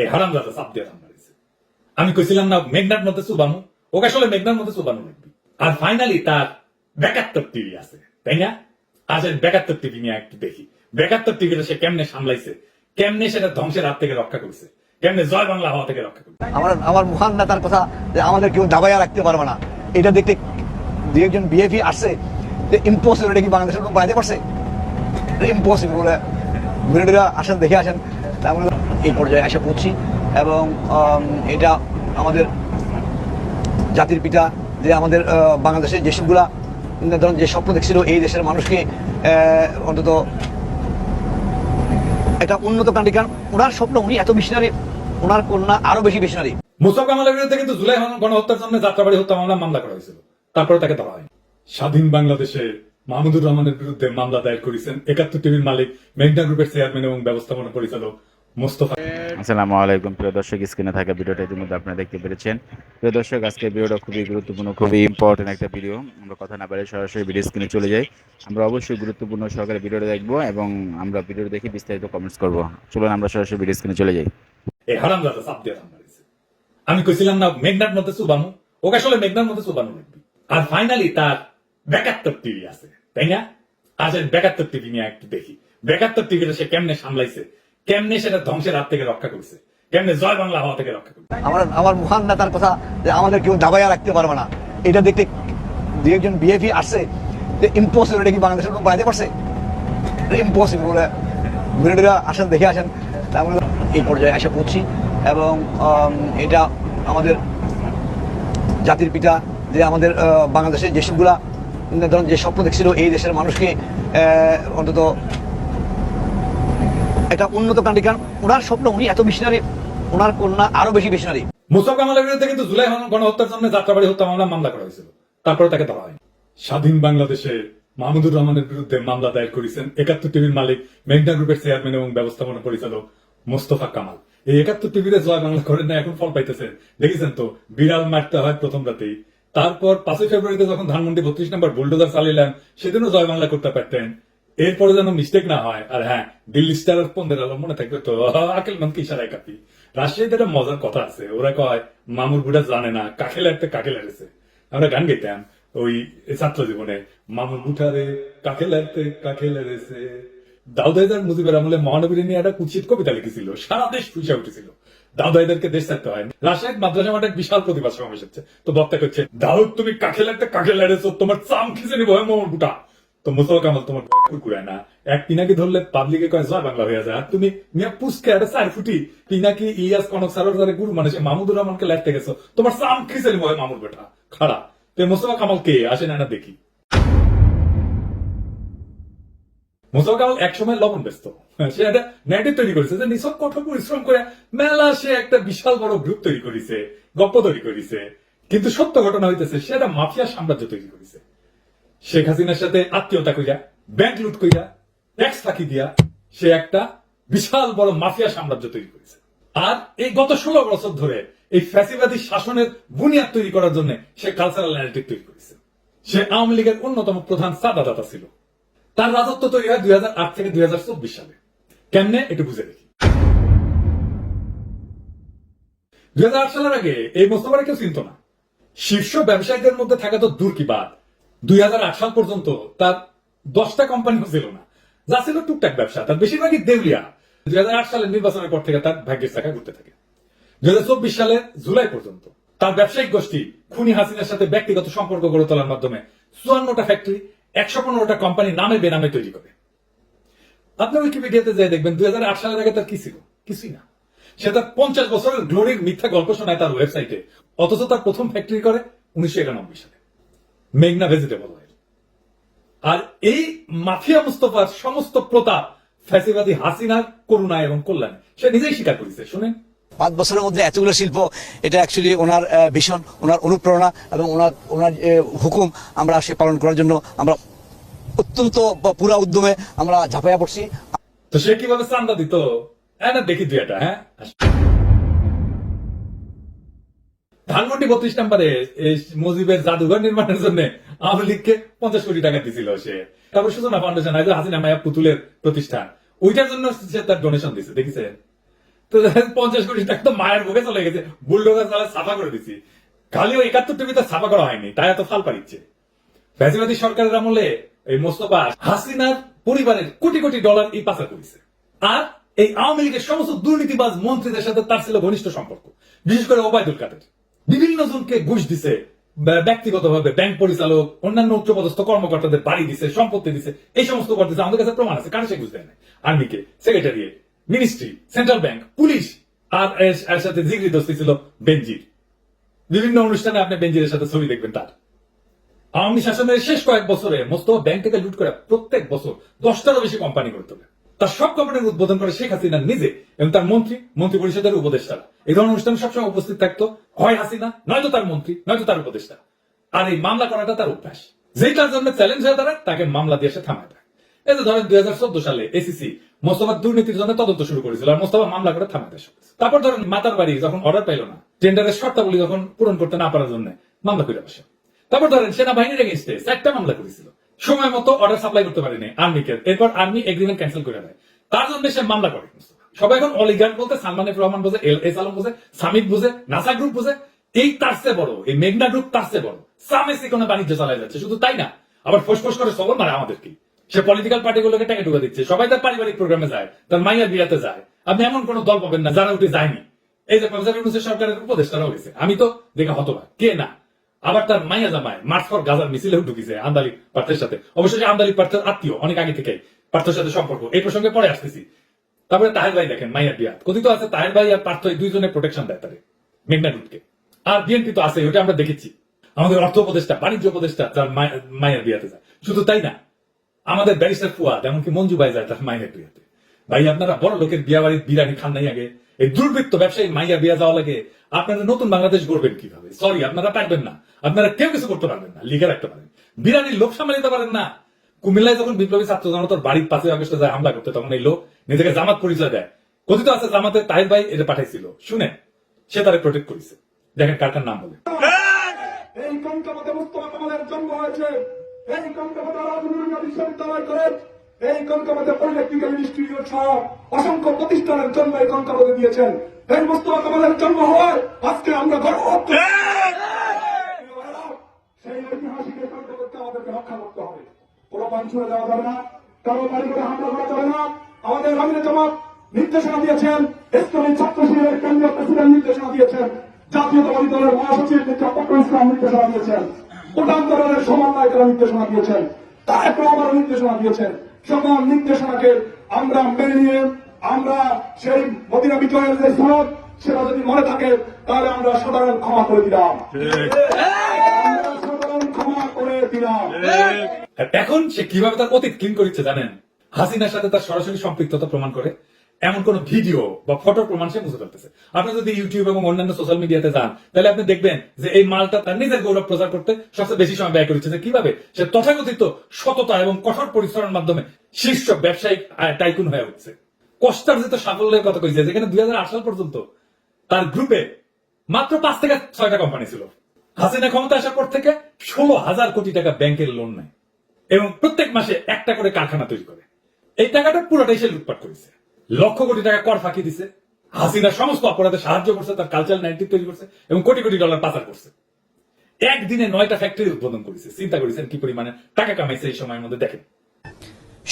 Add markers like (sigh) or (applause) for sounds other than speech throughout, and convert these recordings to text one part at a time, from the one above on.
এই হারাম চাপ দিয়ে আমি কইছিলাম না মেঘনার মধ্যে ওকে আসলে মেঘনার মধ্যে লাগবে। আর ফাইনালি তার বেকাত্তর টিভি আছে, তাই না? আজ বেকাত্তর টিভি নিয়ে একটু দেখি। বেকাত্তর সে কেমনে সামলাইছে? কেমনে সেটা ধ্বংসের হাত থেকে রক্ষা করছে? কেমনে জয় বাংলা হওয়া থেকে রক্ষা করছে? আমার আমার মহান নেতার কথা যে আমাদের কেউ দাবাইয়া রাখতে পারবে না। এটা দেখতে দু একজন বিএপি আসছে, যে ইম্পসিবল এটা কি বাংলাদেশের বানাতে পারছে ইম্পসিবল বলে আসেন, দেখে আসেন। মানে এই পর্যায়ে এসে পড়ছি এবং এটা আমাদের জাতির পিতা, যে আমাদের বাংলাদেশের যেসবগুলা ধরুন যে স্বপ্ন দেখছিল এই দেশের মানুষকে অন্তত একটা উন্নত কান্ট্রি কারণ ওনার স্বপ্ন, উনি এত মিশনারি ওনার কন্যা আরও বেশি মিশনারি মুসব কামালের বিরুদ্ধে কিন্তু জুলাই গণহত্যার জন্য যাত্রাবাড়ি হত্যা মামলা মামলা করা হয়েছিল। তারপরে তাকে ধরা হয়। স্বাধীন বাংলাদেশে মাহমুদুর রহমানের বিরুদ্ধে মামলা দায়ের করেছেন একাত্তর টিভির মালিক মেঘনা গ্রুপের চেয়ারম্যান এবং ব্যবস্থাপনা পরিচালক মোস্তফা আসসালামু আলাইকুম। প্রিয় দর্শক স্ক্রিনে থাকা ভিডিওটা ইতিমধ্যে আপনারা দেখতে পেরেছেন। প্রিয় দর্শক আজকে ভিডিওটা খুবই গুরুত্বপূর্ণ খুবই ইম্পর্টেন্ট একটা ভিডিও আমরা কথা না বলে সরাসরি ভিডিও স্ক্রিনে চলে যাই। আমরা অবশ্যই গুরুত্বপূর্ণ সহকারে ভিডিওটা দেখব এবং আমরা ভিডিও দেখে বিস্তারিত কমেন্টস করব। চলুন আমরা সরাসরি ভিডিও স্ক্রিনে চলে যাই। এই চাপ দিয়ে আমি কইছিলাম না মেঘনার মধ্যে চুবানো। ওকে আসলে মেঘনার মধ্যে লাগবে আর ফাইনালি তার বেকাত্তর টিভি আছে। তাই না আজ এর বেকাত্তর টিভি নিয়ে একটু দেখি। বেকাত্তর টিভিটা সে কেমনে সামলাইছে? কেমনে সেটা ধ্বংসের হাত থেকে রক্ষা করছে? কেমনে জয় বাংলা হওয়া থেকে রক্ষা করছে? আমার আমার মহান নেতার কথা যে আমাদের কেউ দাবাইয়া রাখতে পারবে না। এটা দেখতে দু একজন বিএপি আসছে, যে ইম্পসিবল এটা কি বাংলাদেশের লোক পারছে? ইম্পসিবল বলে আসেন, দেখে আসেন। তার মানে এই পর্যায়ে এসে পড়ছি এবং এটা আমাদের জাতির পিতা, যে আমাদের বাংলাদেশের যেসবগুলা ধরুন যে স্বপ্ন দেখছিল এই দেশের মানুষকে অন্তত একটা উন্নত কান্ট্রি কারণ ওনার স্বপ্ন, উনি এত মিশনারি ওনার কন্যা আরও বেশি মিশনারি মুসব কামালের বিরুদ্ধে কিন্তু জুলাই গণহত্যার জন্য যাত্রাবাড়ি, হত্যা মামলা মামলা করা হয়েছিল। তারপরে তাকে ধরা হয়। স্বাধীন বাংলাদেশে মাহমুদুর রহমানের বিরুদ্ধে মামলা দায়ের করেছেন একাত্তর টিভির মালিক মেঘনা গ্রুপের চেয়ারম্যান এবং ব্যবস্থাপনা পরিচালক মোস্তফা কামাল। এই একাত্তর টিভিতে জয় বাংলা করেন না, এখন ফল পাইতেছেন দেখেছেন তো, বিড়াল মারতে হয় প্রথম রাতেই। তারপর পাঁচই ফেব্রুয়ারিতে যখন ধানমন্ডি বত্রিশ নম্বর বুলডোজার চালিলেন সেদিনও জয় বাংলা করতে পারতেন। এরপরে যেন মিস্টেক না হয়, আর হ্যাঁ দিল্লি স্টার পন্দের আলো মনে থাকবে তো, (laughs) আকেল মনকে ইশারায় কাপি রাজশাহীতে একটা মজার কথা আছে, ওরা কয়, মামুর বুড়া জানে না কাকে লাগতে কাকে লাগেছে আমরা গান গাইতাম ওই ছাত্র জীবনে, মামুর বুঠারে কাকে লাগতে কাকে লেগেছে দাউদাইদার মুজিবের আমলে মহানবীর নিয়ে একটা কুচিত কবিতা লিখেছিল, সারা দেশ ফুসে উঠেছিল। দাউদাইদারকে দেশ থাকতে হয় রাজশাহীর মাদ্রাসা মাঠে এক বিশাল প্রতিবাদ সমাবেশ হচ্ছে। তো বক্তা করছে, দাউদ, তুমি কাকে লাগতে, কাকে লেগেছো তোমার চাম খিচে নিবো মামুর বুটা তো মুসল কামাল তোমার কুকুরায় না। এক পিনাকি ধরলে পাবলিকে কয়, জয় বাংলা হয়ে যায় আর তুমি মিয়া পুস্কে একটা চার ফুটি, পিনাকি ইলিয়াস কনক সারোর গুরু মানে সে মাহমুদুর রহমানকে লাগতে গেছো। তোমার চাম খিসে নিবো মামুর বেটা। খাড়া। তো মোস্তফা কামাল কে? আসে না দেখি। মোস্তফা কামাল একসময় লবণ ব্যস্ত সে একটা নেটিভ তৈরি করেছে। যে কঠোর পরিশ্রম করে মেলা সে একটা বিশাল বড় গ্রুপ তৈরি করেছে, গপ্প তৈরি করেছে। কিন্তু সত্য ঘটনা হইতেছে, সে একটা মাফিয়া সাম্রাজ্য তৈরি করেছে। শেখ হাসিনার সাথে আত্মীয়তা ব্যাংক লুট ট্যাক্স ফাঁকি দিয়া সে একটা বিশাল বড় মাফিয়া সাম্রাজ্য তৈরি করেছে। আর এই গত ষোলো বছর ধরে এই ফ্যাসিবাদী শাসনের বুনিয়াদ তৈরি করার জন্য সে কালচারাল ন্যারেটিভ তৈরি করেছে। সে আওয়ামী লীগের অন্যতম প্রধান চাঁদাদাতা ছিল। তার রাজত্ব তৈরি হয় দুই হাজার আট থেকে দুই হাজার চব্বিশ সালে। কেমনে একটু বুঝে দেখি। দুই সালের আগে এই মোস্তফারে কেউ চিনত না। শীর্ষ ব্যবসায়ীদের মধ্যে থাকা তো দূর কি বাদ দুই সাল পর্যন্ত তার দশটা কোম্পানিও ছিল না। যা ছিল টুকটাক ব্যবসা, তার বেশিরভাগই দেউলিয়া। দুই সালের নির্বাচনের পর থেকে তার ভাগ্যের চাকা ঘুরতে থাকে। দুই হাজার চব্বিশ সালের জুলাই পর্যন্ত তার ব্যবসায়িক গোষ্ঠী খুনি হাসিনার সাথে ব্যক্তিগত সম্পর্ক গড়ে তোলার মাধ্যমে চুয়ান্নটা ফ্যাক্টরি একশো পনেরোটা কোম্পানি নামে বেনামে তৈরি করে। আপনি উইকিপিডিয়াতে যাই দেখবেন, দুই সালের আগে তার কি ছিল? কিছুই না। সে তার পঞ্চাশ বছরের গ্লোরির মিথ্যা গল্প শোনায় তার ওয়েবসাইটে। অথচ তার প্রথম ফ্যাক্টরি করে উনিশশো একানব্বই সালে। মেঘনা ভেজিটেবল অয়েল আর এই মাফিয়া মুস্তফার সমস্ত প্রতাপ, ফ্যাসিবাদী হাসিনার করুণা এবং কল্যাণ, সে নিজেই স্বীকার করেছে। শুনেন। পাঁচ বছরের মধ্যে এতগুলো শিল্প, এটা অ্যাকচুয়ালি ওনার ভীষণ, ওনার অনুপ্রেরণা এবং ওনার ওনার হুকুম আমরা সে পালন করার জন্য আমরা অত্যন্ত পুরা উদ্যমে আমরা ঝাঁপাইয়া পড়ছি। তো সে কীভাবে চান্দা দিত? হ্যাঁ না, দেখি দুই একটা হ্যাঁ? ধানমন্ডি বত্রিশ নম্বরে মুজিবের জাদুঘর নির্মাণের জন্য আওয়ামী লীগকে পঞ্চাশ কোটি টাকা দিছিল সে। তারপর সূচনা ফাউন্ডেশন হাসিনা মায়া পুতুলের প্রতিষ্ঠান ওইটার জন্য সে তার ডোনেশন দিছে দেখেছেন তো পঞ্চাশ কোটি টাকা তো মায়ের মুখে চলে গেছে, বুলডোজার চালা সাফা করে দিছি। খালিও একাত্তর টিভিতে সাফা করা হয়নি, তাই এত ফাল পারিচ্ছে ফ্যাসিবাদী সরকারের আমলে এই মোস্তফা হাসিনার পরিবারের কোটি কোটি ডলার এই পাচার করেছে। আর এই আওয়ামী লীগের সমস্ত দুর্নীতিবাজ মন্ত্রীদের সাথে তার ছিল ঘনিষ্ঠ সম্পর্ক। বিশেষ করে ওবায়দুল কাদের। বিভিন্ন জনকে ঘুষ দিছে ব্যক্তিগতভাবে ব্যাংক পরিচালক, অন্যান্য উচ্চপদস্থ কর্মকর্তাদের বাড়ি দিছে, সম্পত্তি দিছে, এই সমস্ত করতেছে আমাদের কাছে প্রমাণ আছে কারণ সে ঘুষ দেয় না আর্মিকে secretariat ministry, central bank, police, আর এর সাথে জিগরি দোস্তি ছিল বেঞ্জির বিভিন্ন অনুষ্ঠানে আপনি বেঞ্জিরের সাথে ছবি দেখবেন তার। আওয়ামী শাসনের শেষ কয়েক বছরে মোস্তফা ব্যাংক থেকে লুট করে প্রত্যেক বছর দশটারও বেশি কোম্পানি করে তোলে। তার সব কোম্পানির উদ্বোধন করে শেখ হাসিনা নিজে এবং তার মন্ত্রী মন্ত্রী পরিষদের উপদেষ্টারা। এই ধরনের অনুষ্ঠানে সবসময় উপস্থিত থাকতো হয় হাসিনা, নয়তো তার মন্ত্রী, নয়তো তার উপদেষ্টা আর এই মামলা করাটা তার অভ্যাস। যেটার জন্য চ্যালেঞ্জ হয়ে দাঁড়ায়, তাকে মামলা দিয়ে সে থামায় দেয়। এই যে ধরেন দুই হাজার চোদ্দ সালে এসিসি মোস্তফা দুর্নীতির জন্য তদন্ত শুরু করেছিল আর মোস্তফা মামলা করে থামাতে দেয় তারপর ধরেন মাতার বাড়ি যখন অর্ডার পাইল না টেন্ডারের শর্তাবলী যখন পূরণ করতে না পারার জন্য মামলা করে বসে। তারপর ধরেন, সেনাবাহিনীর এগেনস্টে চারটা মামলা করেছিল। সময় মতো অর্ডার সাপ্লাই করতে পারেনি আর্মিকে। এরপর আর্মি এগ্রিমেন্ট ক্যান্সেল করে দেয়। তার জন্য সে মামলা করে। সবাই এখন অলিগার্ড বলতে, সালমান রহমান বোঝে এল এস আলম বোঝে সামিদ বুঝে নাসা গ্রুপ বুঝে এই তার বড়, এই মেঘনা গ্রুপ তার চেয়ে বড়। সামেস কোনো বাণিজ্য চালাই যাচ্ছে, শুধু তাই না? আবার ফোস করে সবর মারে আমাদেরকে। সে পলিটিক্যাল পার্টিগুলোকে টাকা ঢুকে দিচ্ছে। সবাই তার পারিবারিক প্রোগ্রামে যায়, তার মাইয়া বিয়াতে যায়। আপনি এমন কোন দল পাবেন না যারা উঠে যায়নি। এই যে প্রফেসর সরকারের উপদেষ্টারাও গেছে। আমি তো দেখে হতবাক। কে না? আবার তার মাইয়া জামায় মার্চ ফর গাজার মিছিলেও ঢুকিছে আন্দালি পার্থের সাথে। অবশ্যই আন্দালি পার্থের আত্মীয়, অনেক আগে থেকে পার্থের সাথে সম্পর্ক। এই প্রসঙ্গে পরে আসতেছি। তারপরে তাহের ভাই দেখেন মাইয়ার বিয়াত। কথিত আছে, তাহের ভাই আর পার্থ এই দুইজনের প্রোটেকশন দেয় তারে মেঘনা রুটকে আর বিএনপি তো আছে ওটা আমরা দেখেছি। আমাদের অর্থ উপদেষ্টা, বাণিজ্য উপদেষ্টা তার মায়- মায়ের বিয়াতে যায়। শুধু তাই না, আমাদের ব্যারিস্টার ফুয়াদ এমনকি মঞ্জু ভাই যায় তার মায়ের বিয়াতে। ভাই, আপনারা বড় লোকের বিয়া বাড়ির বিরিয়ানি খান নাই আগে। এই দুর্বৃত্ত ব্যবসায়ী মাইয়া বিয়া যাওয়া লাগে। আপনারা নতুন বাংলাদেশ গড়বেন কীভাবে? সরি আপনারা পারবেন না। আপনারা কেউ কিছু করতে পারবেন না, লিখে রাখতে পারেন বিরিয়ানির লোক সামলাতে পারেন না। কুমিল্লায় যখন বিপ্লবী ছাত্র জনতার বাড়ির পাশে আগস্টে যায় হামলা করতে, তখন এই লোক নিজেকে জামাত পরিচয় দেয়। কথিত আছে, জামাতের তাহির ভাই এটা পাঠাইছিল। শুনে সে তারে প্রোটেক্ট করেছে। দেখেন কার নাম বলে। এই কনকাপথে পলিটেকনিক্যাল ইনস্টিটিউট সহ অসংখ্য প্রতিষ্ঠানের জন্ম এই কনকাপথে দিয়েছেন। এই মুস্তফা কামালের জন্ম হওয়ায় আজকে আমরা গর্ব। সেই ঐতিহাসিক কনকাপথকে আমাদেরকে রক্ষা করতে হবে। কোনো ছুড়ে দেওয়া যাবে না, কারও বাড়ি করে হামলা করা যাবে না। আমাদের আমির জামাত নির্দেশনা দিয়েছেন ইসলামী ছাত্র শিবিরের কেন্দ্রীয় প্রেসিডেন্ট নির্দেশনা দিয়েছেন জাতীয়তাবাদী দলের মহাসচিব ফখরুল ইসলাম নির্দেশনা দিয়েছেন উঠান দলের সমন্বয়করা নির্দেশনা দিয়েছেন, তারেক রহমান নির্দেশনা দিয়েছেন। সকল নির্দেশনাকে আমরা মেনে নিয়ে, আমরা সেই মদিনা বিজয়ের যে সনদ সেটা যদি মনে থাকে, তাহলে আমরা সাধারণ ক্ষমা করে দিলাম আমরা সাধারণ ক্ষমা করে দিলাম আর এখন সে কীভাবে তার অতীত ক্লিন করেছে জানেন? হাসিনার সাথে তার সরাসরি সম্পৃক্ততা প্রমাণ করে এমন কোন ভিডিও বা ফটো প্রমাণ সে মুছে ফেলতেছে আপনি যদি ইউটিউব এবং অন্যান্য সোশ্যাল মিডিয়াতে যান, তাহলে আপনি দেখবেন যে এই মালটা তার নিজের গৌরব প্রচার করতে সবচেয়ে বেশি সময় ব্যয় করেছে। যে কীভাবে? সে তথাকথিত সততা এবং কঠোর পরিশ্রমের মাধ্যমে শীর্ষ ব্যবসায়িক টাইকুন হয়ে উঠছে। কষ্টার্জিত সাফল্যের কথা কইছে, যেখানে দুই হাজার আট সাল পর্যন্ত তার গ্রুপে মাত্র পাঁচ থেকে ছয়টা কোম্পানি ছিল। হাসিনা ক্ষমতা আসার পর থেকে ষোলো হাজার কোটি টাকা ব্যাংকের লোন নেয় এবং প্রত্যেক মাসে একটা করে কারখানা তৈরি করে। এই টাকাটা পুরোটাই সে লুটপাট করেছে। লক্ষ কোটি টাকা কর ফাঁকি দিছে। হাসিনা সমস্ত অপরাধে সাহায্য করছে, তার কালচার নাইটিভ তৈরি করছে এবং কোটি কোটি ডলার পাচার করছে। একদিনে নয়টা ফ্যাক্টরি উদ্বোধন করেছে। চিন্তা করেছেন কি পরিমাণে টাকা কামাইছে এই সময়ের মধ্যে? দেখেন।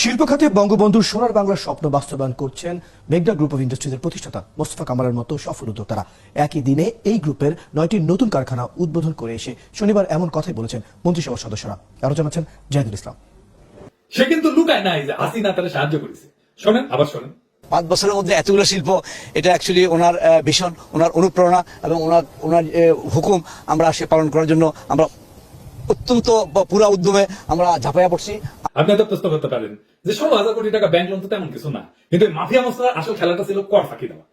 শিল্প খাতে বঙ্গবন্ধুর সোনার বাংলার স্বপ্ন বাস্তবায়ন করছেন মেঘনা গ্রুপ অফ ইন্ডাস্ট্রিজের প্রতিষ্ঠাতা মোস্তফা কামালের মতো সফল উদ্যোক্তারা। একই দিনে এই গ্রুপের নয়টি নতুন কারখানা উদ্বোধন করে এসে শনিবার এমন কথাই বলেছেন মন্ত্রিসভার সদস্যরা। আরও জানাচ্ছেন জাহিদুল ইসলাম। সে কিন্তু লুকায় নাই যে হাসিনা তারা সাহায্য করেছে। শোনেন আবার শোনেন। পাঁচ বছরের মধ্যে এতগুলো শিল্প এটা অ্যাকচুয়ালি ওনার ভীষণ ওনার অনুপ্রেরণা এবং ওনার ওনার হুকুম আমরা সে পালন করার জন্য আমরা অত্যন্ত পুরা উদ্যমে আমরা ঝাঁপাইয়া পড়ছি। আপনি তো প্রশ্ন করতে পারেন যে ষোলো হাজার কোটি টাকা ব্যাংক লোন তো তেমন কিছু না। কিন্তু মাফিয়া মশলার আসল খেলাটা ছিল কর ফাঁকি দেওয়া।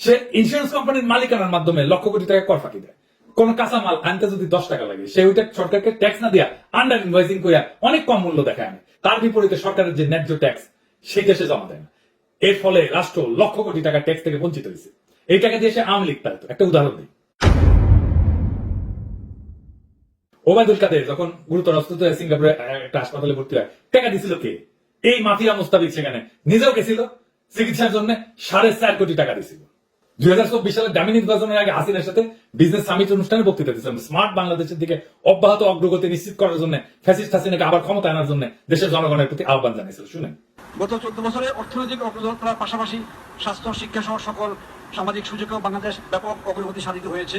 সে ইন্স্যুরেন্স কোম্পানির মালিকানার মাধ্যমে লক্ষ কোটি টাকা কর ফাঁকি দেয়। কোন কাঁচা মাল আনতে যদি দশ টাকা লাগে, সে ওইটা সরকারকে ট্যাক্স না দিয়া আন্ডার ইনভয়েসিং করিয়া অনেক কম মূল্য দেখায় আনে। তার বিপরীতে সরকারের যে ন্যায্য ট্যাক্স সেইটা সে জমা দেয় না। এর ফলে রাষ্ট্র লক্ষ কোটি টাকা ট্যাক্স থেকে বঞ্চিত হয়েছে। এই টাকা দিয়ে সে আওয়ামী লীগ একটা উদাহরণ দিই। ওবায়দুল কাদের যখন গুরুতর অসুস্থ হয়ে সিঙ্গাপুরে একটা হাসপাতালে ভর্তি হয়, টাকা দিছিল কে? এই মাফিয়া মুস্তাবিক সেখানে। নিজেও গেছিল চিকিৎসার জন্য সাড়ে চার কোটি টাকা দিয়েছিল দুই হাজার চব্বিশ সালের দামি নির্বাচনের আগে সাথে বিজনেস সামিট অনুষ্ঠানে বক্তৃতা স্মার্ট বাংলাদেশের দিকে অব্যাহত অগ্রগতি নিশ্চিত করার জন্য ফ্যাসিস্ট হাসিনাকে আবার ক্ষমতা আনার জন্য দেশের জনগণের প্রতি আহ্বান জানিয়েছিল। শুনেন। গত চোদ্দ বছরে অর্থনৈতিক অগ্রগতি পাশাপাশি স্বাস্থ্য, শিক্ষা সহ সকল সামাজিক সুযোগেও বাংলাদেশ ব্যাপক অগ্রগতি সাধিত হয়েছে।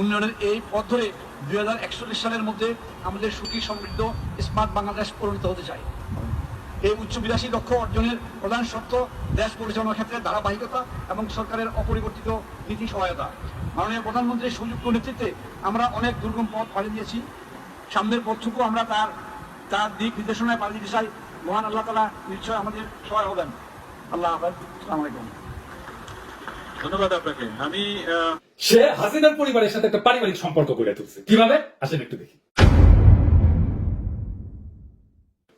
উন্নয়নের এই পথ ধরে দুই হাজার একচল্লিশ সালের মধ্যে আমাদের সুখী সমৃদ্ধ স্মার্ট বাংলাদেশ পরিণত হতে চাই। এই উচ্চ উচ্চবিলাসী লক্ষ্য অর্জনের প্রধান শর্ত দেশ পরিচালনার ক্ষেত্রে ধারাবাহিকতা এবং সরকারের অপরিবর্তিত নীতি সহায়তা। মাননীয় প্রধানমন্ত্রীর সুযুক্ত নেতৃত্বে আমরা অনেক দুর্গম পথ পাড়ি দিয়েছি। সামনের পথটুকু আমরা তার তার দিক নির্দেশনায় পাড়ি দিতে চাই। মহান আল্লাহ তালা নিশ্চয় আমাদের সহায় হবেন। আল্লাহ হাফেজ। আসসালামু আলাইকুম। ধন্যবাদ আপনাকে। আমি সে হাসিনার পরিবারের সাথে একটা পারিবারিক সম্পর্ক গড়ে তুলছে। কীভাবে? আসেন একটু দেখি।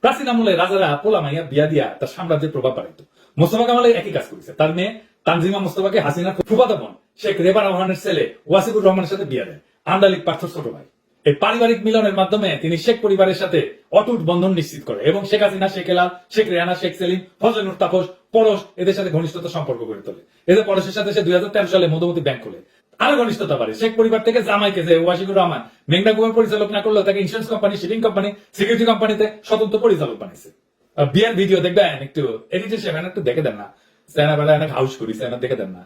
প্রাচীন আমলে রাজারা পোলা মাইয়া বিয়া দিয়া তার সাম্রাজ্যের প্রভাব বাড়াইত। মোস্তফা কামালের একই কাজ করেছে। তার মেয়ে তানজিমা মোস্তফাকে হাসিনার ফুফাতো বোন, শেখ রেবা রহমানের ছেলে ওয়াসিবুর রহমানের সাথে বিয়া দেন আন্দালিক পার্থ ছোট ভাই। এই পারিবারিক মিলনের মাধ্যমে তিনি শেখ পরিবারের সাথে অটুট বন্ধন নিশ্চিত করে এবং শেখ হাসিনা, শেখ এলাল শেখ রেহানা, শেখ সেলিম ফজলুর তাপস পরশ, এদের সাথে ঘনিষ্ঠতা সম্পর্ক গড়ে তোলে। এদের পরশের সাথে সে দুই সালে মধুমতি ব্যাংক খোলে। আরও ঘনিষ্ঠতা বাড়ে। শেখ পরিবার থেকে জামাইকে যে ওয়াশিকুর রহমান মেঘনা গুগল পরিচালক না করলেও তাকে insurance company shipping company security কোম্পানিতে স্বতন্ত্র পরিচালক বানিয়েছে বিয়ের ভিডিও দেখবেন? একটু এডিটর সেখানে একটু দেখে দেন না। সেনা বেলা অনেক হাউস করি, সেনা দেখে দেন না।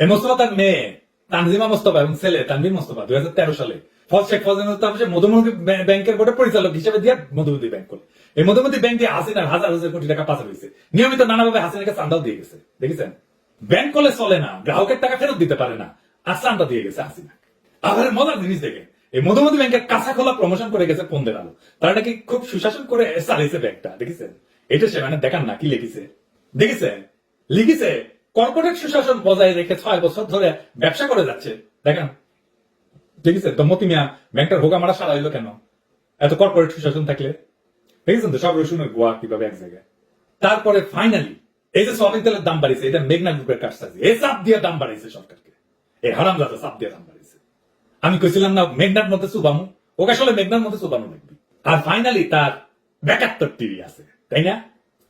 এই মোস্তফা তার মেয়ে তানজিমা মোস্তফা এবং ছেলে তানভীর মোস্তফা, দুই সালে। শেখ মধুমতি ব্যাংকের বোর্ডের পরিচালক হিসেবে দিয়ে মধুমতি ব্যাংক এই মধুমতি হাসিনার হাজার হাজার কোটি টাকা পাচার হয়েছে। নিয়মিত নানাভাবে হাসিনাকে চান্দাও দিয়ে গেছে। দেখেছেন? ব্যাংক করলে চলে না, গ্রাহকের টাকা ফেরত দিতে পারে না। আর চান্দা দিয়ে গেছে হাসিনা। আবার মজার জিনিস দেখে এই মধুমতি ব্যাংকের কাঁচা খোলা প্রমোশন করে গেছে পন্দের আলো। তারা নাকি খুব সুশাসন করে চালিয়েছে ব্যাংকটা দেখেছেন? এটা সে মানে দেখান না কি লিখেছে। দেখেছে লিখেছে কর্পোরেট সুশাসন বজায় রেখে ছয় বছর ধরে ব্যবসা করে যাচ্ছে। দেখেন। দেখেছেন তো মতি মিয়া, ব্যাংকটার হোকা মারা সারা হইল কেন? এত কর্পোরেট সুশাসন থাকলে? দেখেছেন তো সব রসুনের গোয়া কীভাবে এক জায়গায়? তারপরে ফাইনালি এই যে সয়াবিন তেলের দাম বাড়িয়েছে, এটা মেঘনা গ্রুপের কাজ এই চাপ দিয়ে দাম বাড়াইছে সরকারকে। এই হারাম দাদা চাপ দিয়ে দাম বাড়াইছে আমি কইছিলাম না, মেঘনার মধ্যে সুবামু ওকে আসলে মেঘনার মধ্যে সুবামু লাগবে আর ফাইনালি তার বেকাত্তর টিভি আছে, তাই না?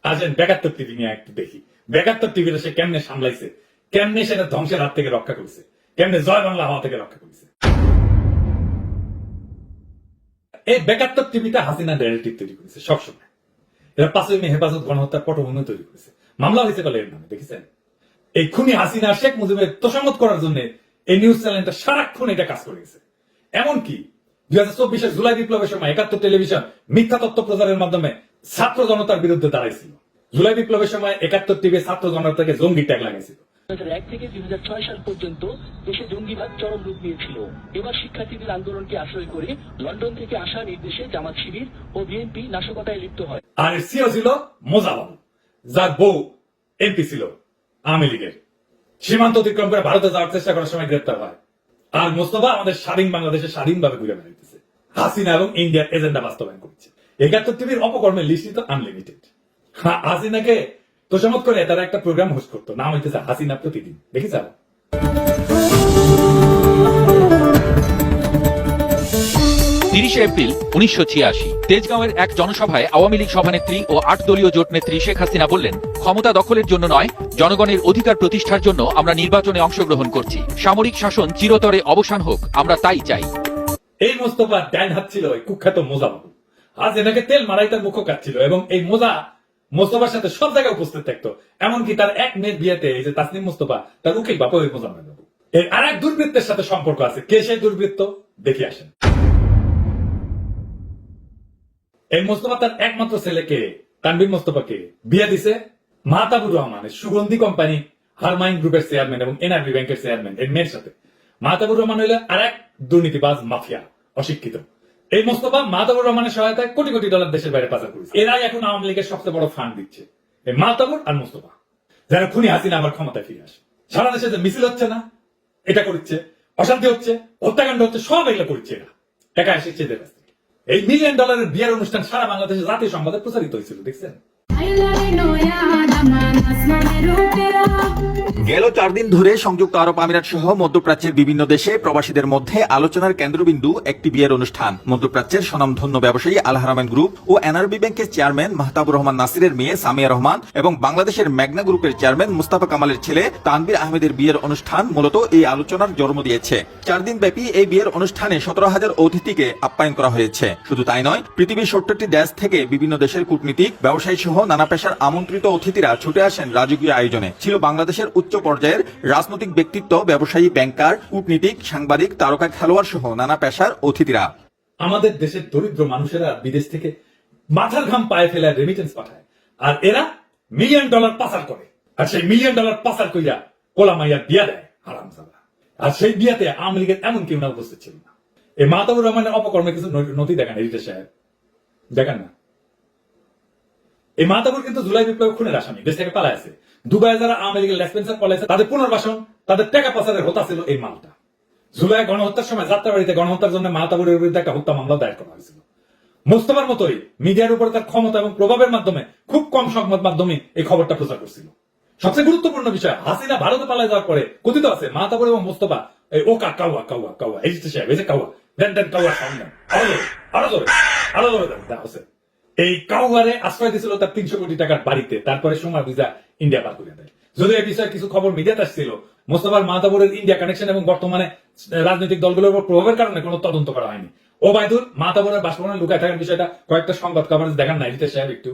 আসেন, বেকাত্তর টিভি নিয়ে একটু দেখি। বেকাত্তর টিভিটা সে কেমনে সামলাইছে? কেমনে সেটা ধ্বংসের হাত থেকে রক্ষা করছে? কেমনে জয় বাংলা হওয়া থেকে রক্ষা করেছে? এই বেকাত্তর টিভিটা হাসিনা ন্যারেটিভ তৈরি করেছে সবসময়। এরা পাঁচই মে হেফাজত গণহত্যার পটভূমি তৈরি করেছে। মামলা হয়েছে বলে এর নামে, দেখেছেন? এই খুনি হাসিনা, শেখ মুজিবের তোষামত করার জন্য এই নিউজ চ্যানেলটা সারাক্ষণ এটা কাজ করে গেছে। এমনকি দুই হাজার চব্বিশের জুলাই বিপ্লবের সময় একাত্তর টেলিভিশন মিথ্যা তথ্য প্রচারের মাধ্যমে ছাত্র জনতার বিরুদ্ধে দাঁড়াইছিল। জুলাই বিপ্লবের সময় একাত্তর টিভি ছাত্র জনতাকে জঙ্গি ট্যাগ লাগাইছিল। এক থেকে দুই সাল পর্যন্ত দেশে জঙ্গিবাদ চরম রূপ নিয়েছিল। এবার শিক্ষার্থীদের আন্দোলনকে আশ্রয় করে লন্ডন থেকে আসা নির্দেশে জামাত শিবির ও বিএনপি নাশকতায় লিপ্ত হয়। আর সিও ছিল মোজাবাবু যার বউ এমপি ছিল আওয়ামী লীগের। সীমান্ত অতিক্রম করে ভারতে যাওয়ার চেষ্টা করার সময় গ্রেপ্তার হয়। আর মোস্তফা আমাদের স্বাধীন বাংলাদেশে স্বাধীনভাবে ঘুরে বেড়াইতেছে। হাসিনা এবং ইন্ডিয়ার এজেন্ডা বাস্তবায়ন করছে। একাত্তর টিভির অপকর্মের লিস্ট তো আনলিমিটেড হাসিনাকে তোষামত করে তারা একটা প্রোগ্রাম হোস্ট করতো। নাম হইতেছে হাসিনা প্রতিদিন। দেখি স্যার তিরিশে এপ্রিল উনিশশো ছিয়াশি তেজগাঁওয়ের এক জনসভায় আওয়ামী লীগ সভানেত্রী ও আট দলীয় জোট নেত্রী শেখ হাসিনা বললেন ক্ষমতা দখলের জন্য নয় জনগণের অধিকার প্রতিষ্ঠার জন্য আমরা নির্বাচনে অংশগ্রহণ করছি। সামরিক শাসন চিরতরে অবসান হোক আমরা তাই চাই। এই মোস্তফা ডাইন হাত ছিল কুখ্যাত মোজা বাবু আজ এনাকে তেল মারাই তার মুখ কাটছিল এবং এই মোজা মোস্তফার সাথে সব জায়গায় উপস্থিত থাকতো। এমনকি তার এক মেয়ের বিয়েতে এই যে তাসনিম মোস্তফা, তার উকিল বাপু ওই মোজা বাবু। এর আর এক দুর্বৃত্তের সাথে সম্পর্ক আছে। কে সেই দুর্বৃত্ত? দেখে আসেন। এই মোস্তফা তার একমাত্র ছেলেকে তানবির মোস্তফাকে বিয়ে দিছে মাহতাবুর রহমানের সুগন্ধি কোম্পানি হারমাইন গ্রুপের চেয়ারম্যান এবং এনআরবি ব্যাংকের চেয়ারম্যান এর মেয়ের সাথে। মাহতাবুর রহমান হইলে আর এক দুর্নীতিবাজ মাফিয়া, অশিক্ষিত। এই মোস্তফা মাহতাবুর রহমানের সহায়তায় কোটি কোটি ডলার দেশের বাইরে পাচার করেছে। এরাই এখন আওয়ামী লীগের সবচেয়ে বড় ফান্ড দিচ্ছে। এই মাহতাবুর আর মোস্তফা। যারা খুনি হাসিনা আবার ক্ষমতায় ফিরে আসে। সারা দেশে যে মিছিল হচ্ছে না, এটা করছে, অশান্তি হচ্ছে, হত্যাকাণ্ড হচ্ছে, সব এগুলো করছে এরা। টাকা এসেছে। এই মিলিয়ন ডলারের বিয়ের অনুষ্ঠান সারা বাংলাদেশে জাতীয় সংবাদে প্রচারিত হয়েছিল, দেখছেন? গেল চার দিন ধরে সংযুক্ত আরব আমিরাত সহ মধ্যপ্রাচ্যের বিভিন্ন দেশে প্রবাসীদের মধ্যে আলোচনার কেন্দ্রবিন্দু একটি বিয়ের অনুষ্ঠান। মধ্যপ্রাচ্যের স্বনামধন্য ব্যবসায়ী আল হারামেন গ্রুপ ও এনআরবি ব্যাংকের চেয়ারম্যান মাহতাবুর রহমান নাসিরের মেয়ে সামিয়া রহমান এবং বাংলাদেশের মেঘনা গ্রুপের চেয়ারম্যান মুস্তাফা কামালের ছেলে তানবির আহমেদের বিয়ের অনুষ্ঠান মূলত এই আলোচনার জন্ম দিয়েছে। চার দিন ব্যাপী এই বিয়ের অনুষ্ঠানে সতেরো হাজার অতিথিকে আপ্যায়ন করা হয়েছে। শুধু তাই নয়, পৃথিবীর সত্তরটি দেশ থেকে বিভিন্ন দেশের কূটনীতিক ব্যবসায়ী সহ নানা পেশার আমন্ত্রিত অতিথিরা ছুটে আসেন রাজকীয় আয়োজনে। ছিল বাংলাদেশের উচ্চ পর্যায়ের রাজনৈতিক ব্যক্তিত্ব, ব্যবসায়ী, ব্যাংকার, কূটনীতিক, সাংবাদিক, তারকা খেলোয়াড় সহ নানা পেশার অতিথিরা। আমাদের দেশের দরিদ্র মানুষেরা বিদেশ থেকে মাথার ঘাম পায়ে ফেলে রেমিটেন্স পাঠায়। আর এরা মিলিয়ন ডলার পাচার করে। আর সেই মিলিয়ন ডলার পাচার কইরা কোলা মাইয়া বিয়া দেয় হারাম আর সেই বিয়াতে আওয়ামী লীগের এমন কেউ না উপস্থিত ছিল না। এই মাহতাবুর রহমানের অপকর্মে কিছু নথি দেখান, এডিটর সাহেব। দেখান না। এই মাহতাবুর কিন্তু জুলাই বিপ্লব খুনের আসামি দেশ থেকে পালায় আছে দুবাই যারা লীগের লেসপেন্সার পলাইছে তাদের পুনর্বাসন তাদের টাকা পাচারের হতা ছিল এই মালটা জুলাই গণহত্যার সময় যাত্রাবাড়িতে গণহত্যার জন্য মাহতাবুরের বিরুদ্ধে একটা হত্যা মামলা দায়ের করা হয়েছিল মোস্তফার মতোই মিডিয়ার উপর তার ক্ষমতা এবং প্রভাবের মাধ্যমে খুব কম সংবাদ মাধ্যমে এই খবরটা প্রচার করছিল সবচেয়ে গুরুত্বপূর্ণ বিষয় হাসিনা ভারতে পালায় যাওয়ার পরে কথিত আছে মাহতাবুর এবং মোস্তফা এই ওকা কাউয়া কাউয়া কাউয়া এই সাহেব এই যে কাউয়া দেন দেন কাউয়া সামনে আরও জোরে আরও জোরে আরও হোসেন এই কাউয়ারে আশ্রয় দিয়েছিল তার তিনশো কোটি টাকার বাড়িতে। তারপরে সময় ভিসা ইন্ডিয়া পার করে দেয়। যদিও এই বিষয়ে কিছু খবর মিডিয়াতে আসছিল, মোস্তফার মাহতাবুরের ইন্ডিয়া কানেকশন এবং বর্তমানে রাজনৈতিক দলগুলোর উপর প্রভাবের কারণে কোনো তদন্ত করা হয়নি। ওবায়দুল মাহতাবুরের বাসভবনে লুকায় থাকার বিষয়টা কয়েকটা সংবাদ কভারেজ দেখার নাই, রিতেশ সাহেব একটু।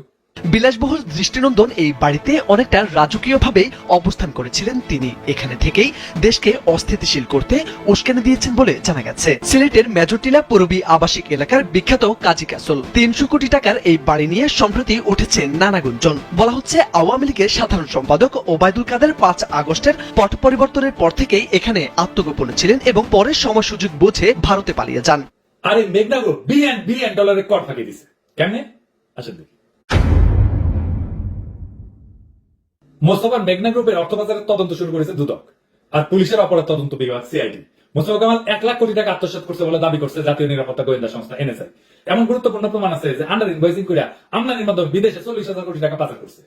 বিলাসবহুল দৃষ্টিনন্দন এই বাড়িতে অনেকটা রাজকীয়ভাবে অবস্থান করেছিলেন তিনি। এখানে থেকেই দেশকে অস্থিতিশীল করতে উস্কানি দিয়েছেন বলে জানা গেছে। সিলেটের মেজরটিলা পূর্বী আবাসিক এলাকার বিখ্যাত কাজী ক্যাসল। তিনশো কোটি টাকার এই বাড়ি নিয়ে সম্প্রতি উঠেছে নানা গুঞ্জন। বলা হচ্ছে, আওয়ামী লীগের সাধারণ সম্পাদক ওবায়দুল কাদের পাঁচ আগস্টের পট পরিবর্তনের পর থেকেই এখানে আত্মগোপনে ছিলেন এবং পরে সময় সুযোগ বুঝে ভারতে পালিয়ে যান। আর মেঘনা গ্রুপ কর ফাঁকি দিছে। কেমনে? মোস্তফার মেঘনা গ্রুপের অর্থ পাচারের তদন্ত শুরু করেছে দুদক আর পুলিশের অপরাধ তদন্ত বিভাগ, সিআইডি। মোস্তফা কামাল এক লাখ কোটি টাকা আত্মসাৎ করছে বলে দাবি করছে জাতীয় নিরাপত্তা গোয়েন্দা সংস্থা, এনএসআই। এমন গুরুত্বপূর্ণ প্রমাণ আছে যে আন্ডার ইনভয়েসিং করে আমদানির মাধ্যমে বিদেশে চল্লিশ হাজার কোটি টাকা পাচার করছে।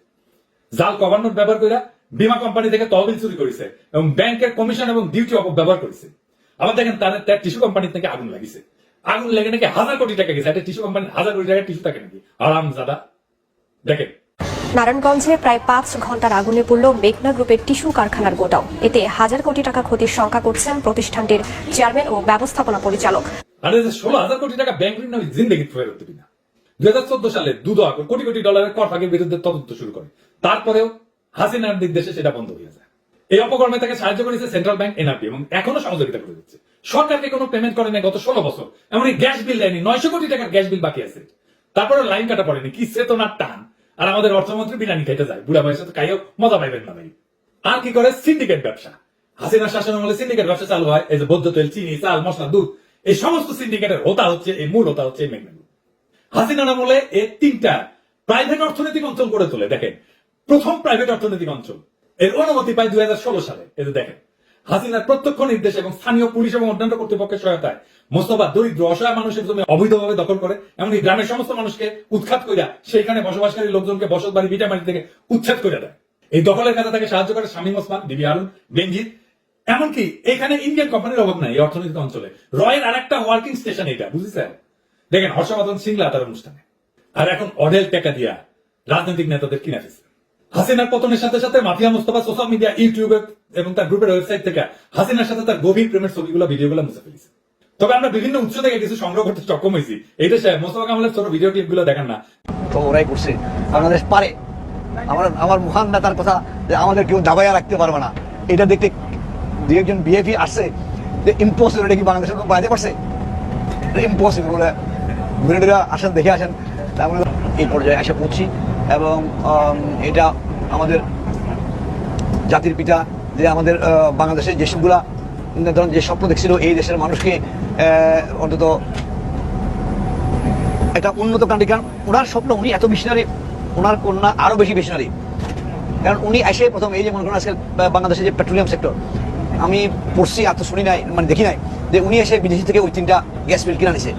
জাল গভর্নর ব্যবহার করে বীমা কোম্পানি থেকে তহবিল চুরি করেছে এবং ব্যাংকের কমিশন এবং ডিউটি অপব্যবহার করেছে। আবার দেখেন তাদের তার টিস্যু কোম্পানি থেকে আগুন লাগিছে আগুন লেগে নাকি হাজার কোটি টাকা গেছে, একটা টিস্যু কোম্পানি হাজার কোটি টাকা টিস্যু থাকে নাকি? আরাম জাদা দেখেন নারায়ণগঞ্জে প্রায় পাঁচ ঘণ্টার আগুনে পড়ল মেঘনা গ্রুপের টিস্যু কারখানার গোডাউন। এতে হাজার কোটি টাকা ক্ষতির শঙ্কা করছেন প্রতিষ্ঠানটির চেয়ারম্যান ও ব্যবস্থাপনা পরিচালক। ষোলো হাজার কোটি টাকা ব্যাংক ঋণ আমি ফেরত দিবি না। দুই হাজার চোদ্দ সালে দুদক কোটি কোটি ডলারের কর ফাঁকির বিরুদ্ধে তদন্ত শুরু করে। তারপরেও হাসিনার নির্দেশে সেটা বন্ধ হয়ে যায়। এই অপকর্মে তাকে সাহায্য করেছে সেন্ট্রাল ব্যাংক এনআরপি, এবং এখনও সহযোগিতা করে দিচ্ছে। সরকারকে কোনো পেমেন্ট করে নাই গত ষোলো বছর। এমনকি গ্যাস বিল দেয়নি। নয়শো কোটি টাকার গ্যাস বিল বাকি আছে। তারপরে লাইন কাটা পড়েনি। কি চেতনার টান। আর আমাদের অর্থমন্ত্রী বিনানি খাইতে যায়, বুড়া বয়সে তো কাইও মজা পাইবেন না ভাই। আর কি করে? সিন্ডিকেট ব্যবসা। হাসিনা শাসন আমলে সিন্ডিকেট ব্যবসা চালু হয়, এই যে বৌদ্ধ তেল, চিনি, চাল, মশলা, দুধ, এই সমস্ত সিন্ডিকেটের হোতা হচ্ছে, এই মূল হোতা হচ্ছে এই মেঘনা গ্রুপ। হাসিনার আমলে এই তিনটা প্রাইভেট অর্থনৈতিক অঞ্চল গড়ে তোলে, দেখেন। প্রথম প্রাইভেট অর্থনৈতিক অঞ্চল, এর অনুমতি পায় দুই হাজার ষোলো সালে যে দেখেন। হাসিনার প্রত্যক্ষ নির্দেশ এবং স্থানীয় পুলিশ এবং অন্যান্য কর্তৃপক্ষের সহায়তায় মোস্তফা দরিদ্র অসহায় মানুষের জমি অবৈধভাবে দখল করে, এমনকি গ্রামের সমস্ত মানুষকে উৎখাত কইরা সেইখানে বসবাসকারী লোকজনকে বসত বাড়ি ভিটা বাড়ি থেকে উচ্ছেদ করে দেয়। এই দখলের কাজে তাকে সাহায্য করে শামীম ওসমান ডিবি হারুন বেঞ্জিত এমনকি এখানে ইন্ডিয়ান কোম্পানির অভাব নাই এই অর্থনৈতিক অঞ্চলে। রয়ের আর একটা ওয়ার্কিং স্টেশন এটা বুঝেছেন? দেখেন, হর্ষবর্ধন সিংলা তার অনুষ্ঠানে। আর এখন অডেল টাকা দিয়া রাজনৈতিক নেতাদের কিনে ফেলছে হাসিনার পতনের সাথে সাথে মাফিয়া মুস্তফা সোশ্যাল মিডিয়া, ইউটিউবে এবং তার গ্রুপের ওয়েবসাইট থেকে হাসিনার সাথে তার গভীর প্রেমের ছবিগুলো, ভিডিওগুলো মুছে ফেলেছে। তবে আমরা বিভিন্ন উৎস থেকে কিছু সংগ্রহ করতে সক্ষম হয়েছি। এইটা সাহেব মোস্তফা কামালের ছোট ভিডিও ক্লিপগুলো দেখেন না। তো ওরাই করছে। বাংলাদেশ পারে। আমার আমার মহান নেতার কথা যে আমাদের কেউ দাবাইয়া রাখতে পারবে না। এটা দেখতে দু একজন বিএপি আসছে, যে ইম্পসিবল এটা কি বাংলাদেশের লোক বানাতে পারছে? ইম্পসিবল বলে ঘুরেরা আসেন, দেখে আসেন। আমরা এই পর্যায়ে এসে পৌঁছি এবং এটা আমাদের জাতির পিতা, যে আমাদের বাংলাদেশের যেসবগুলা ধরেন যে স্বপ্ন দেখছিল এই দেশের মানুষকে অন্তত একটা উন্নত কান্ট্রি কারণ ওনার স্বপ্ন, উনি এত মিশনারি ওনার কন্যা আরও বেশি মিশনারি কারণ উনি এসে প্রথম এই যে মনে করেন আজকে বাংলাদেশের যে পেট্রোলিয়াম সেক্টর, আমি পড়ছি, এত শুনি নাই মানে দেখি নাই, যে উনি এসে বিদেশি থেকে ওই তিনটা গ্যাস বিল কিনে নিছে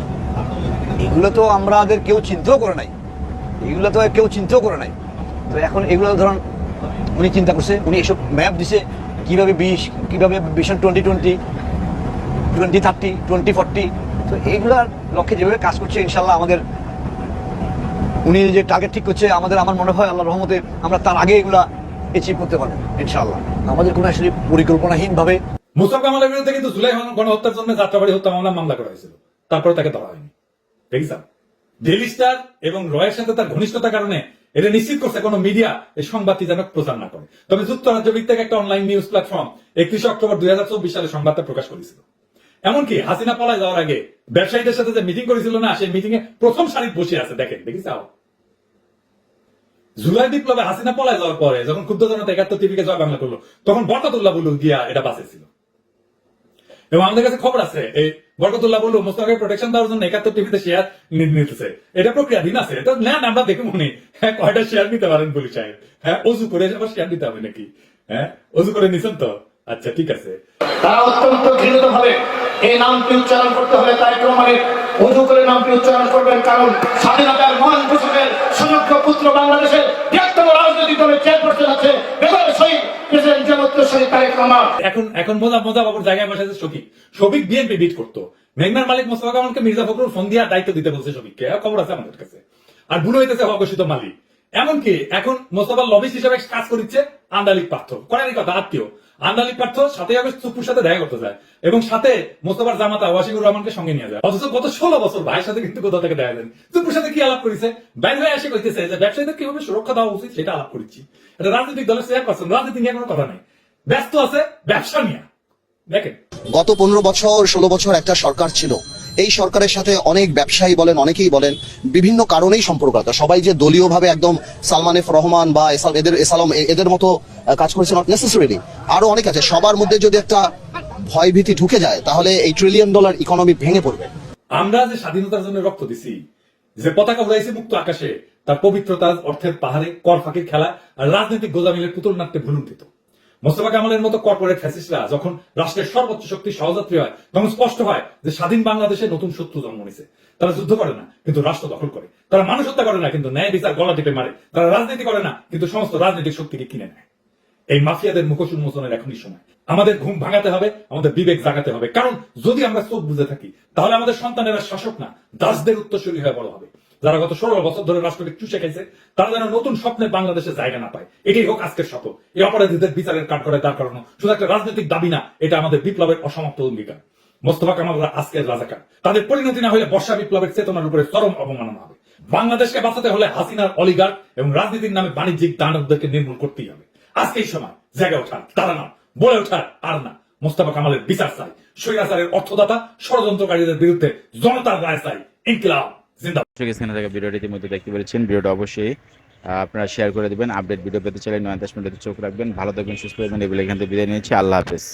এগুলো তো আমাদের কেউ চিন্তাও করে নাই। এগুলো তো কেউ চিন্তাও করে নাই। তো এখন এগুলো ধরুন, উনি চিন্তা করছে, উনি এসব ম্যাপ দিছে কীভাবে বিশ, কীভাবে vision twenty twenty twenty thirty twenty forty তো এইগুলার লক্ষ্যে যেভাবে কাজ করছে ইনশাল্লাহ আমাদের, উনি যে টার্গেট ঠিক করছে, আমাদের, আমার মনে হয় আল্লাহ রহমতে আমরা তার আগে এগুলা অ্যাচিভ করতে পারব ইনশাল্লাহ আমাদের কোনো আসলে পরিকল্পনাহীনভাবে মুস্তফা কামালের বিরুদ্ধে কিন্তু জুলাই গণহত্যার জন্য যাত্রাবাড়ি, হত্যা মামলা মামলা করা হয়েছিল। তারপরে তাকে ধরা হয়নি। দেখেছেন ডেইলি স্টার এবং রয়ের সাথে তার ঘনিষ্ঠতার কারণে এটা নিশ্চিত করছে কোনো মিডিয়া এই সংবাদটি যেন প্রচার না করে। তবে যুক্তরাজ্য ভিত্তিক একটা অনলাইন নিউজ প্ল্যাটফর্ম একত্রিশে অক্টোবর দুই সালে সংবাদটা প্রকাশ করেছিল। এমনকি হাসিনা পলায় যাওয়ার আগে ব্যবসায়ীদের সাথে যে মিটিং করেছিল না, সেই মিটিং এ প্রথম সারি বসে আছে, দেখেন দেখিসাও জুলাই বিপ্লবে হাসিনা পলায় যাওয়ার পরে যখন ক্ষুব্ধ জনতা একাত্তর টিভিকে জয় বাংলা করল, তখন বরকতুল্লাহ বলু গিয়া এটা বাঁচেছিল এবং আমাদের কাছে খবর আছে, এই বরকতুল্লাহ বলু মোস্তাকে প্রোটেকশন দেওয়ার জন্য একাত্তর টিভিতে শেয়ার নিতেছে। এটা প্রক্রিয়াধীন আছে। এটা নেন আমরা দেখে মনে হ্যাঁ কয়টা শেয়ার নিতে পারেন পুলিশ সাহেব? হ্যাঁ অজু করে আবার শেয়ার নিতে হবে নাকি? হ্যাঁ অজু করে নিছেন তো? আচ্ছা ঠিক আছে। তারা অত্যন্ত ঘৃণিত ভাবে এই নামটি উচ্চারণ করতে হলে তাই রহমানের অজু করে নামটি উচ্চারণ করবেন, কারণ স্বাধীনতার মহান ঘোষকের সুযোগ্য পুত্র বাংলাদেশের বৃহত্তম রাজনৈতিক দলের চেয়ারপারসন আছে বেগম শহীদ প্রেসিডেন্ট জামাতুল শহীদ তারেক রহমান এখন এখন মোজা মোজা বাবুর জায়গায় বসে শফিক। শফিক বিএনপি বিট করতো। মেঘনার মালিক মোস্তফা কামালকে মির্জা ফখরুল ফোন দিয়ে দায়িত্ব দিতে বলছে শফিককে। খবর আছে আমাদের কাছে। আর বুড়ো হইতেছে অঘোষিত মালিক। এমনকি এখন মোস্তফা লবিস্ট হিসেবে কাজ করছে আন্দালিক পার্থ। করেনি কথা, আত্মীয়। আন্দালিক পার্থ সাথে আগস্ট চুপুর সাথে দেখা করতে যায় এবং সাথে মোস্তফার জামাতা ওয়াসিকুর রহমানকে সঙ্গে নিয়ে যায়। অথচ গত ষোলো বছর ভাইয়ের সাথে কিন্তু কোথাও থেকে দেখা যায়নি। চুপুর সাথে কি আলাপ করেছে? বাইরে হয়ে এসে কইতেছে যে ব্যবসায়ীদের কীভাবে সুরক্ষা দেওয়া উচিত সেটা আলাপ করেছি। এটা রাজনৈতিক দলের চেয়ার পারসন রাজনীতি নিয়ে কোনো কথা নেই। ব্যস্ত আছে ব্যবসা নিয়ে। দেখেন। গত পনেরো বছর ষোলো বছর একটা সরকার ছিল। এই সরকারের সাথে অনেক ব্যবসায়ী বলেন অনেকেই বলেন বিভিন্ন কারণেই সম্পর্ক আছে। সবাই যে দলীয়ভাবে একদম সালমান এফ রহমান বা এদের এসালম এদের মতো কাজ করেছে নট নেসেসারিলি আরও অনেক আছে। সবার মধ্যে যদি একটা ভয়ভীতি ঢুকে যায় তাহলে এই ট্রিলিয়ন ডলার ইকোনমি ভেঙে পড়বে। আমরা যে স্বাধীনতার জন্য রক্ত দিছি যে পতাকা উড়াইছি মুক্ত আকাশে তার পবিত্রতা অর্থের পাহাড়ে কর ফাঁকির খেলা আর রাজনৈতিক গোজামিলের পুতুল নাট্যে ভুলুন্ঠিত মোস্তফা কামালের মতো কর্পোরেট ফ্যাসিস্টরা যখন রাষ্ট্রের সর্বোচ্চ শক্তি সহযাত্রী হয়, তখন স্পষ্ট হয় যে স্বাধীন বাংলাদেশে নতুন শত্রু জন্ম নিছে। তারা যুদ্ধ করে না, কিন্তু রাষ্ট্র দখল করে। তারা মানুষ হত্যা করে না, কিন্তু ন্যায় বিচার গলা টিপে মারে। তারা রাজনীতি করে না, কিন্তু সমস্ত রাজনৈতিক শক্তিকে কিনে নেয়। এই মাফিয়াদের মুখোশ উন্মোচনের এখনই সময়। আমাদের ঘুম ভাঙাতে হবে, আমাদের বিবেক জাগাতে হবে। কারণ যদি আমরা চোখ বুঝে থাকি, তাহলে আমাদের সন্তানেরা শাসক না, দাসদের উত্তরসূরি হয়ে বড় হবে। যারা গত ষোলো বছর ধরে রাষ্ট্রকে চুষে খাইছে তারা যেন নতুন স্বপ্নে বাংলাদেশে জায়গা না পায়। এটাই হোক আজকের শপথ এই অপরাধীদের বিচারের কাঠ করে তার কারণ শুধু একটা রাজনৈতিক দাবি না, এটা আমাদের বিপ্লবের অসমাপ্ত অঙ্গীকার। মোস্তফা কামালরা আজকের রাজাকার। তাদের পরিণতি না হলে বর্ষা বিপ্লবের চেতনার উপরে চরম অবমাননা হবে। বাংলাদেশকে বাঁচাতে হলে হাসিনার অলিগার এবং রাজনীতির নামে বাণিজ্যিক দানবদেরকে নির্মূল করতেই হবে। আজকেই সময় জায়গা ওঠার তারা না বলে ওঠার, আর না। মোস্তফা কামালের বিচার চাই। স্বৈরাচারের অর্থদাতা, ষড়যন্ত্রকারীদের বিরুদ্ধে জনতার রায় চাই। ইনকিলাব। আপনারা শেয়ার করে দেবেন। আপডেট ভিডিও পেতে চাইলে নয় দশ মিনিটে চোখ রাখবেন। ভালো থাকবেন, সুস্থ থাকবেন। এগুলো এখান থেকে বিদায় নিয়েছি আল্লাহ হাফেজ।